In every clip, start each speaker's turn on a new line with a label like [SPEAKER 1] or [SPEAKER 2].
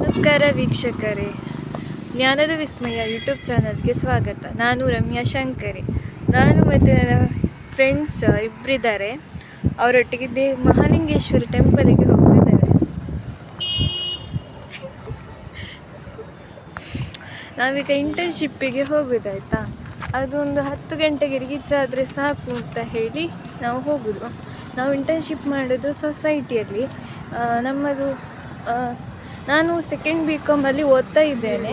[SPEAKER 1] ನಮಸ್ಕಾರ ವೀಕ್ಷಕರೇ. ಜ್ಞಾನದ ವಿಸ್ಮಯ ಯೂಟ್ಯೂಬ್ ಚಾನಲ್ಗೆ ಸ್ವಾಗತ. ನಾನು ರಮ್ಯಾ ಶಂಕರಿ. ನಾನು ಮತ್ತು ನನ್ನ ಫ್ರೆಂಡ್ಸ್ ಇಬ್ಬರಿದ್ದಾರೆ ಅವರೊಟ್ಟಿಗೆ ದೇ ಮಹಾಲಿಂಗೇಶ್ವರ ಟೆಂಪಲಿಗೆ ಹೋಗ್ತಿದ್ದೇವೆ. ನಾವೀಗ ಇಂಟರ್ನ್ಶಿಪ್ಪಿಗೆ ಹೋಗೋದಾಯ್ತಾ? ಅದೊಂದು ಹತ್ತು ಗಂಟೆಗೆ ರೀಚ್ ಆದರೆ ಸಾಕು ಅಂತ ಹೇಳಿ ನಾವು ಹೋಗೋದು. ನಾವು ಇಂಟರ್ನ್ಶಿಪ್ ಮಾಡೋದು ಸೊಸೈಟಿಯಲ್ಲಿ ನಮ್ಮದು ನಾನು ಸೆಕೆಂಡ್ ಬಿ ಕಾಮಲ್ಲಿ ಓದ್ತಾ ಇದ್ದೇನೆ?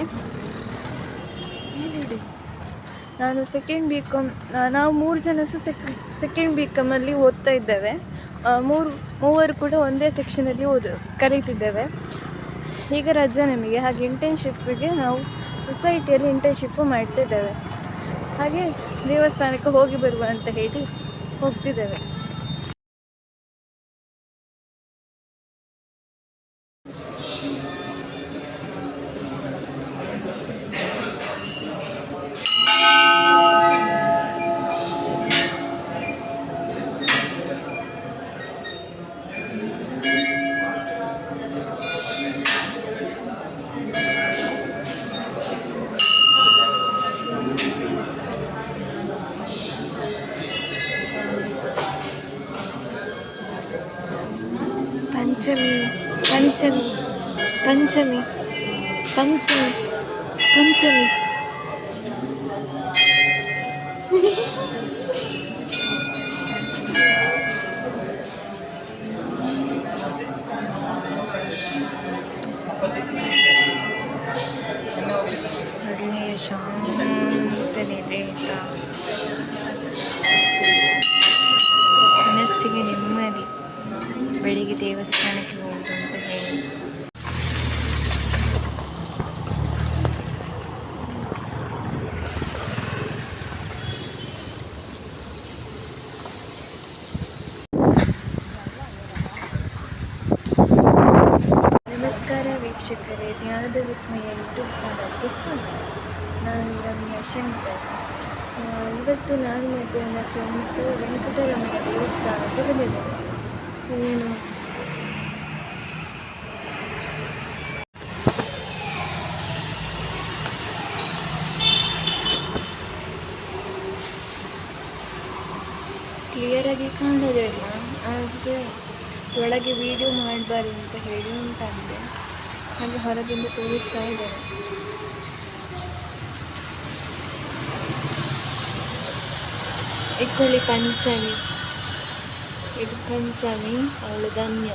[SPEAKER 1] ನಾನು ಸೆಕೆಂಡ್ ಬಿ ಕಾಮ್ ನಾವು ಮೂರು ಜನ ಸಹ ಸೆಕ್ ಸೆಕೆಂಡ್ ಬಿ ಕಾಮಲ್ಲಿ ಓದ್ತಾ ಇದ್ದೇವೆ. ಮೂರು ಮೂವರು ಕೂಡ ಒಂದೇ ಸೆಕ್ಷನಲ್ಲಿ ಓದು ಕಲಿತಿದ್ದೇವೆ. ಈಗ ರಜೆ ನಮಗೆ ಹಾಗೆ ಇಂಟರ್ನ್ಶಿಪ್ಪಿಗೆ ನಾವು ಸೊಸೈಟಿಯಲ್ಲಿ ಇಂಟರ್ನ್ಶಿಪ್ಪು ಮಾಡ್ತಿದ್ದೇವೆ. ಹಾಗೆ ದೇವಸ್ಥಾನಕ್ಕೆ ಹೋಗಿ ಬರುವ ಅಂತ ಹೇಳಿ ಹೋಗ್ತಿದ್ದೇವೆ. ಪಂಚಮಿ ಪಂಚಮಿ ಪಂಚಮಿ ಪಂಚಮಿ ಪಂಚಮಿ. ಶಾಂತ ಮನಸ್ಸಿಗೆ ನೆಮ್ಮದಿ. ಬೆಳಿಗ್ಗೆ ದೇವಸ್ಥಾನಕ್ಕೆ ಹೋಗುದು ಅಂತ ಹೇಳಿ ನಮಸ್ಕಾರ ವೀಕ್ಷಕರೇ ಜ್ಞಾನದ ವಿಸ್ಮಯ ಯೂಟ್ಯೂಬ್ ಚಾನಲ್ಗೆ ಸ್ವಾಗತ ನಾನು ರಮ್ಯಾ ಶಂಕರ್. ಇವತ್ತು ನಾನು ಮತ್ತು ನನ್ನ ಫ್ರೆಂಡ್ಸು ವೆಂಕಟರಮಣ ದೇವಸ್ಥಾನಕ್ಕೆ ಬಂದಿದ್ದೇವೆ ಏನು? ಕ್ಲಿಯರಾಗಿ ಕಾಣೋದಿಲ್ಲ ಆದರೆ ಒಳಗೆ ವೀಡಿಯೋ ಮಾಡಬಾರ್ದು ಅಂತ ಹೇಳಿ ಉಂಟಂತೆ ಹಾಗೆ ಹೊರಗಿಂದ ತೋರಿಸ್ತಾ ಇದ್ದಾರೆ. ಇಕ್ಕಳಿ ಪಂಚಮಿ, ಇದು ಪಂಚಮಿ, ಅವಳು ಧನ್ಯ.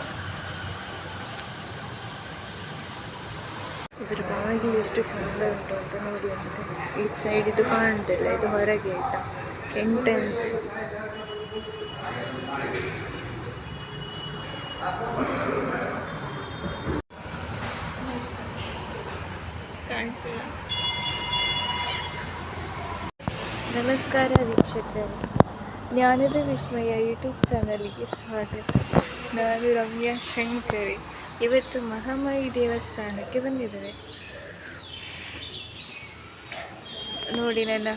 [SPEAKER 1] ಇದ್ರ ಬಾಗಿ ಎಷ್ಟು ಚಂದ ಉಂಟು ಅಂತ ನೋಡಿ ಅಂತ. ಈ ಸೈಡ್ ಇದು ಕಾಣ್ತಿಲ್ಲ ಇದು ಹೊರಗೆ ಆಯ್ತಾ? ಎಂಟ್ರೆನ್ಸ್ ಕಾಣ್ತಿಲ್ಲ ನಮಸ್ಕಾರ ವೀಕ್ಷಕರೇ. ಜ್ಞಾನದ ವಿಸ್ಮಯ ಯೂಟ್ಯೂಬ್ ಚಾನಲ್ಗೆ ಸ್ವಾಗತ. ನಾನು ರಮ್ಯಾ ಶಂಕರಿ. ಇವತ್ತು ಮಹಾಮಾಯಿ ದೇವಸ್ಥಾನಕ್ಕೆ ಬಂದಿದ್ದೇವೆ. ನೋಡಿ ನನ್ನ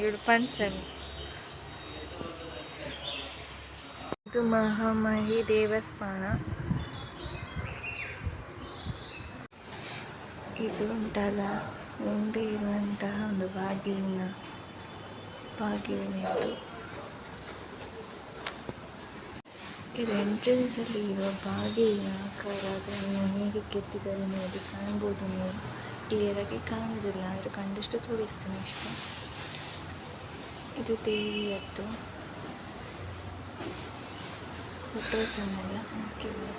[SPEAKER 1] ಇವಳು ಪಂಚಮಿ. ಇದು ಮಹಾಮಾಯಿ ದೇವಸ್ಥಾನ. ಇದು ಉಂಟಲ್ಲ ಮುಂದೆ ಇರುವಂತಹ ಒಂದು ಬಾಗಿಲಿನ ಬಾಗಿಲಿನದು ಇದು ಎಂಟ್ರೆನ್ಸ್ ಅಲ್ಲಿ ಇರುವ ಬಾಗಿಲಿನ ಆಕಾರ ಅದನ್ನು ಹೇಗೆ ಕೆತ್ತಿದ್ದಾರೆ ನೋಡಿ ಕಾಣ್ಬೋದು ನೀವು. ಕ್ಲಿಯರ್ ಆಗಿ ಕಾಣುವುದಿಲ್ಲ, ಆದರೆ ಕಂಡಷ್ಟು ತೋರಿಸ್ತೇನೆ ಅಷ್ಟೇ. ಇದು ದೇವಿಯದ್ದು ಫೋಟೋಸನ್ನೆಲ್ಲ ಹಾಕಿದ್ದಾರೆ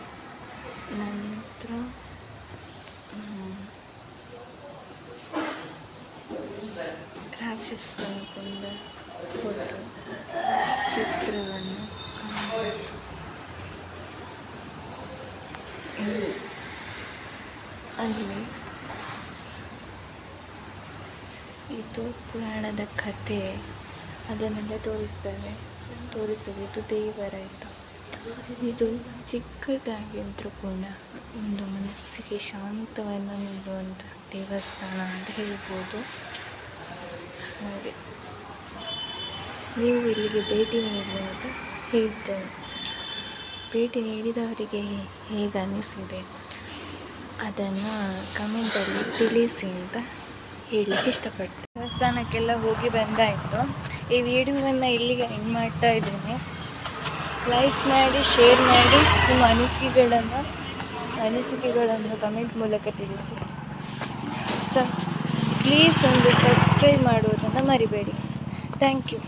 [SPEAKER 1] ನಂತರ ಕೊಂದ ಫೋಟೋ ಚಿತ್ರವನ್ನು ಅಲ್ಲಿ ಇದು ಪುರಾಣದ ಕಥೆ. ಅದನ್ನೆಲ್ಲ ತೋರಿಸ್ತಾರೆ ತೋರಿಸಬೇಕು ದೇವರ ಇದು. ಇದು ಚಿಕ್ಕದಾಗಿ ಅಂದರೂ ಕೂಡ ಒಂದು ಮನಸ್ಸಿಗೆ ಶಾಂತವನ್ನು ನೀಡುವಂಥ ದೇವಸ್ಥಾನ ಅಂತ ಹೇಳ್ಬೋದು. ಹಾಗೆ. ನೀವು ಇಲ್ಲಿಗೆ ಭೇಟಿ ನೀಡಿ ಅಂತ ಹೇಳ್ತೇನೆ ಭೇಟಿ ನೀಡಿದವರಿಗೆ ಹೇಗೆ ಅನ್ನಿಸಿದೆ? ಅದನ್ನು ಕಮೆಂಟಲ್ಲಿ ತಿಳಿಸಿ ಅಂತ ಹೇಳಲಿಕ್ಕೆ ಇಷ್ಟಪಡ್ತೀನಿ. ದೇವಸ್ಥಾನಕ್ಕೆಲ್ಲ ಹೋಗಿ ಬಂದಾಯಿತು. ಈ ವಿಡಿಯೋವನ್ನು ಇಲ್ಲಿಗೆ ಎಂಡ್ ಮಾಡ್ತಾ ಇದ್ದೀನಿ. ಲೈಕ್ ಮಾಡಿ, ಶೇರ್ ಮಾಡಿ, ನಿಮ್ಮ ಅನಿಸಿಕೆಗಳನ್ನು ಅನಿಸಿಕೆಗಳನ್ನು ಕಮೆಂಟ್ ಮೂಲಕ ತಿಳಿಸಿ. ಸಬ್ಸ್ ಪ್ಲೀಸ್ ಒಂದು ಸಬ್ಸ್ಕ್ರೈಬ್ ಮಾಡುವುದನ್ನು ಮರಿಬೇಡಿ. Thank you.